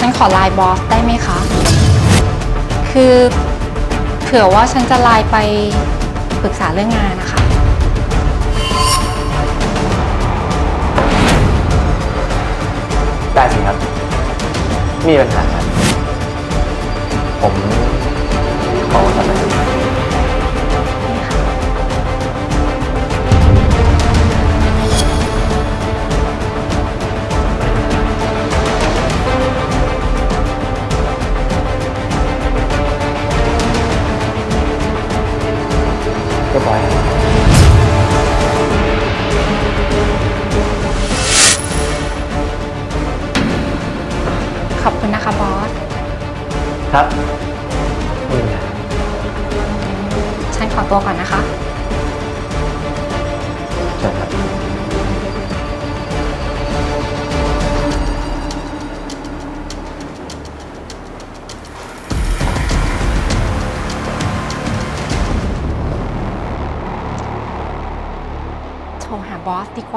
ฉันขอไลน์บอสได้ไหมคะ คือเผื่อว่าฉันจะไลน์ไปปรึกษาเรื่องงานนะคะ ได้สิครับ มีปัญหาครับผม เรียบร้อยครับขอบคุณนะคะบอส ครับ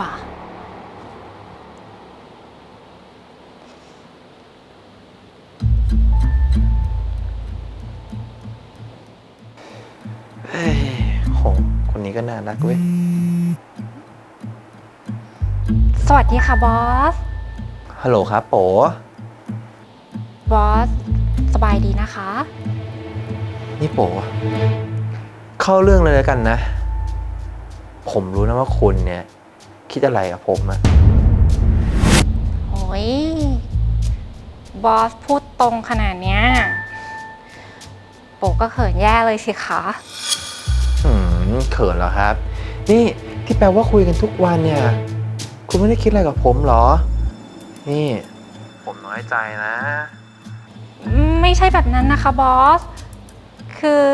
ว่า เฮ้ยโหคนนี้ก็น่ารักเว้ย สวัสดีค่ะบอส ฮัลโหลครับโปบอส สบายดีนะคะ นี่โปเข้าเรื่องเลยแล้วกันนะ ผมรู้นะว่าคุณเนี่ย คิดอะไรกับผมอะโอ้ยบอสพูดตรงขนาดเนี้ยโปก็เขินแย่เลยสิคะอืมเขินเหรอครับ นี่ที่แปลว่าคุยกันทุกวันเนี่ย คุณไม่ได้คิดอะไรกับผมเหรอ นี่ ผมน้อยใจนะ ไม่ใช่แบบนั้นนะคะบอส คือ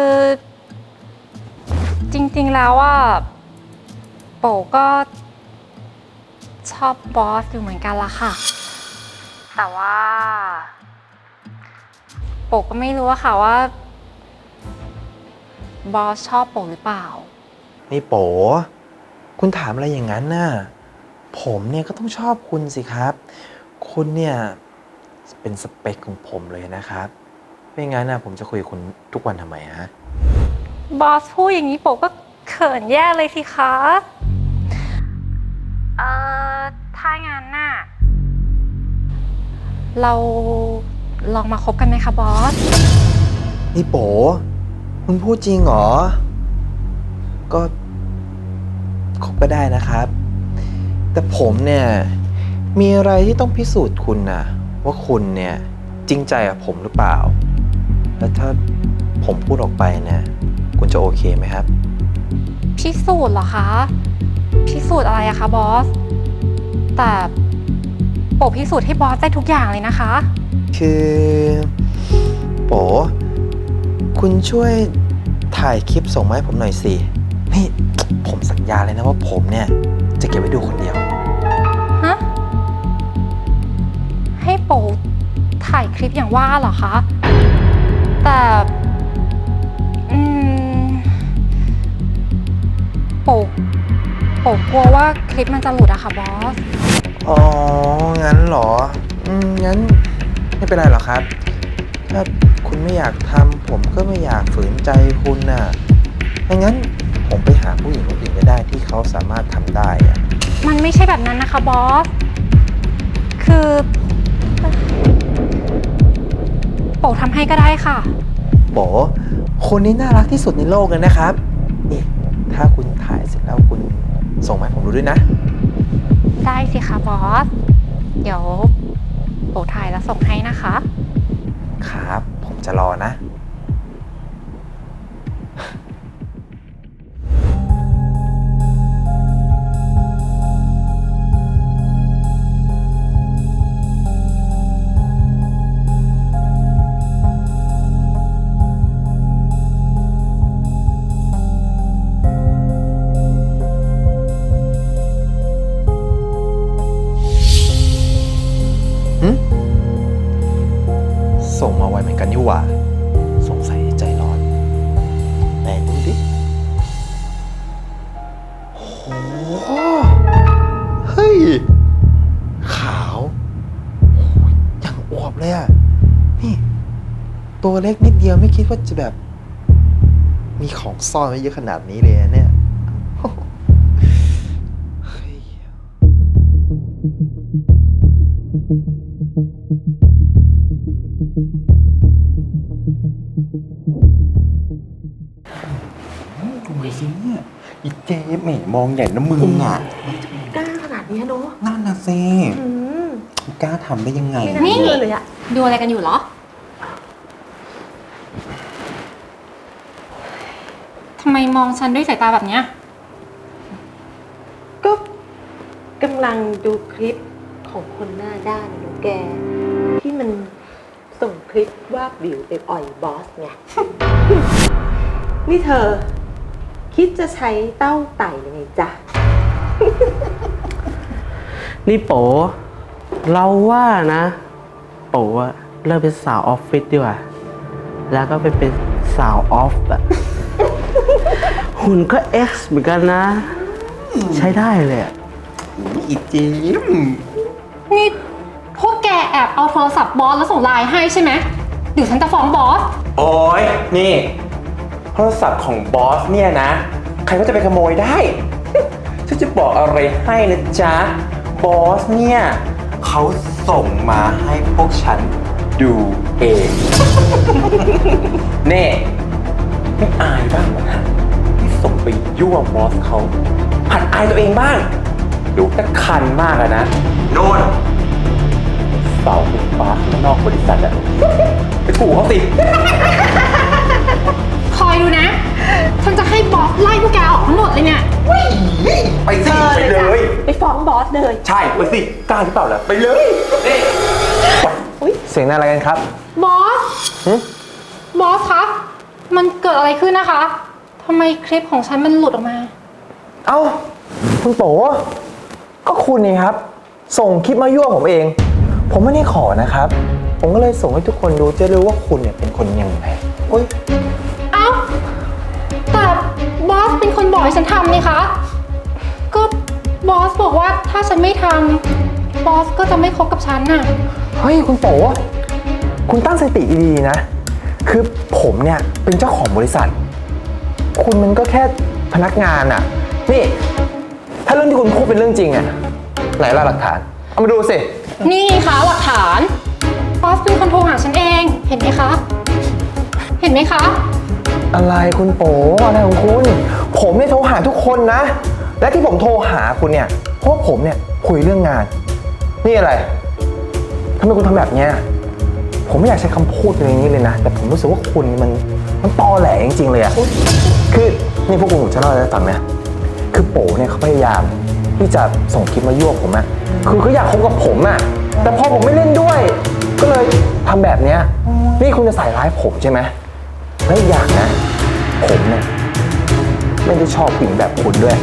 จริงๆแล้วว่าโปก็ ชอบบอสอยู่เหมือนกันละค่ะ แต่ว่าโปก็ไม่รู้อะค่ะว่า บอสชอบโปหรือเปล่า นี่โปคุณถามอะไรอย่างนั้นน่ะ ผมเนี่ยก็ต้องชอบคุณสิครับ คุณเนี่ยเป็นสเปคของผมเลยนะครับ ไม่งั้นนะผมจะคุยกับคุณทุกวันทำไมฮะ บอสพูดอย่างนี้โปก็เขินแย่เลยสิคะเอ่อ ถ้างั้นน่ะเราลองมาคบกันไหมคะบอส นี่โปคุณพูดจริงเหรอ ก็คบก็ได้นะครับ แต่ผมเนี่ย มีอะไรที่ต้องพิสูจน์คุณนะว่าคุณเนี่ย จริงใจกับผมหรือเปล่า แล้วถ้าผมพูดออกไปเนี่ย คุณจะโอเคไหมครับ พิสูจน์เหรอคะ พิสูจน์อะไรอะคะบอส แต่โปพิสูจน์ให้บอสได้ทุกอย่างเลยนะคะ คือโปคุณช่วยถ่ายคลิปส่งมาให้ผมหน่อยสิ นี่ ผมสัญญาเลยนะว่าผมเนี่ย จะเก็บไว้ดูคนเดียว ฮะ ให้โปถ่ายคลิปอย่างว่าเหรอคะ แต่ โปกลัวว่าคลิปมันจะหลุดอะค่ะบอส อ๋อ งั้นเหรอ อืม งั้นไม่เป็นไรหรอกครับ ถ้าคุณไม่อยากทำผมก็ไม่อยากฝืนใจคุณน่ะถ้างั้นผมไปหาผู้หญิงคนอื่นก็ได้ที่เขาสามารถทำได้อะมันไม่ใช่แบบนั้นนะคะบอส คือโปทำให้ก็ได้ค่ะ โบคนนี้น่ารักที่สุดในโลกเลยนะครับ นี่ ถ้าคุณ ส่งมาให้ผมดูด้วยนะ ได้สิคะบอส เดี๋ยวโปถ่ายแล้วส่งให้นะคะ ครับ ผมจะรอนะ ส่งมาไวเหมือนกันนี่หว่า สงสัยใจร้อนไหนดูดิโห เฮ้ย ขาวโอ้ยอย่างอวบเลยอะนี่ ตัวเล็กนิดเดียวไม่คิดว่าจะแบบ มีของซ่อนไว้เยอะขนาดนี้เลยนะเนี่ย อีเจ๊แหม่มองใหญ่นะมึงอะกล้าขนาดนี้เนาะนั่นนะสิอืมกล้าทำได้ยังไง ไม่น่าเชื่อเลยอะดูอะไรกันอยู่เหรอทำไมมองฉันด้วยสายตาแบบเนี้ย ก็กำลังดูคลิปของคนหน้าด้านดูแก ที่มันส่งคลิปว่าบิวไปอ่อยบอสไง นี่เธอ คิดจะใช้เต้าไต่ยังไงจ๊ะ นี่โปเราว่านะโปอะเลิกเป็นสาวออฟฟิศดีกว่า แล้วก็ไปเป็นสาวออฟอะหุ่นก็เอ็กซ์เหมือนกันนะ ใช้ได้เลยอะอีเจ๊มนี่พวกแกแอบเอาโทรศัพท์บอสแล้วส่งไลน์ให้ใช่ไหมเดี๋ยวฉันจะฟ้องบอส โอ้ยนี่โท รศัพท์ของบอสเนี่ยนะ ใครก็จะไปขโมยได้ ฉันจะบอกอะไรให้นะจ๊ะ บอสเนี่ย เขาส่งมาให้พวกฉันดูเอง เน่ไม่อายบ้างเหรอฮะที่ส่งไปยั่วบอสเขาหัดอายตัวเองบ้าง ดูตะคันมากอะนะโน่นเสาไฟฟ้าข้างนอกบริษัทอะไปถูกเขาสิค อยดูนะ ฉันจะให้บอสไล่พวกแกออกทั้งหมดเลยเนี่ย ไปสิไปเลย ไปฟ้องบอสเลย ใช่ ไปสิกล้าหรือเปล่าล่ะ ไปเลยนี่เสียงอะไรกันครับ บอสหึบอสคะ มันเกิดอะไรขึ้นนะคะ ทำไมคลิปของฉันมันหลุดออกมา เอ้า คุณโปก็คุณนี่ครับ ส่งคลิปมายั่วผมเอง ผมไม่ได้ขอนะครับ ผมก็เลยส่งให้ทุกคนดูจะรู้ว่าคุณเนี่ยเป็นคนยังไงโอ้ยเอ้าแต่บอส เป็นคนบอกให้ฉันทำนี่คะ ก็บอสบอกว่าถ้าฉันไม่ทำบอสก็จะไม่คบกับฉันน่ะ เฮ้ยคุณโปคุณตั้งสติดีๆนะ คือผมเนี่ยเป็นเจ้าของบริษัท คุณมันก็แค่พนักงานอะนี่ ถ้าเรื่องที่คุณพูดเป็นเรื่องจริงอะไหนล่ะหลักฐาน เอามาดูสิ นี่คะหลักฐานบอสเป็นคนโทรหาฉันเอง เห็นไหมคะ เห็นไหมคะ อะไรคุณโปอะไรของคุณ ผมเนี่ยโทรหาทุกคนนะ และที่ผมโทรหาคุณเนี่ยเพราะผมเนี่ยคุยเรื่องงาน นี่อะไรทำไมคุณทำแบบเนี้ยผมไม่อยากใช้คำพูดอะไรอย่างนี้เลยนะ แต่ผมรู้สึกว่าคุณมันมันตอแหลจริงๆเลยอะคือนี่พวกคุณผมจะเล่าอะไรให้ฟังนะ คือโปเนี่ยเขาพยายามที่จะส่งคลิปมายั่วผมอะคือเขาอยากคบกับผมอะแต่พอผมไม่เล่นด้วย ก็เลยทำแบบเนี้ยนี่คุณจะใส่ร้ายผมใช่ไหมและอีกอย่างนะ ผมเนี่ย ไม่ได้ชอบผู้หญิงแบบคุณด้วย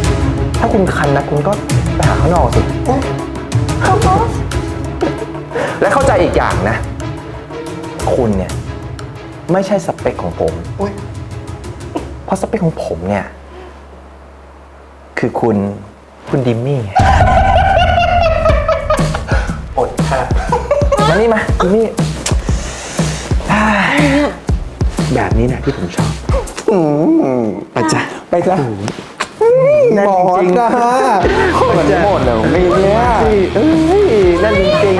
ถ้าคุณคันนะคุณก็ไปหาข้างนอกสิครับบอสและเข้าใจอีกอย่างนะ คุณเนี่ย ไม่ใช่สเปคของผม เพราะสเปคของผมเนี่ย คือคุณคุณดิมมี่ไงอดค่ะมานี่มาดิมมี่อ่าแบบนี้นะที่ผมชอบไปจ้ะ ไปจ้ะนั่นจริงๆนะเหมือนหมดเลยไม่เนี่ยเอ้ยนั่นจริง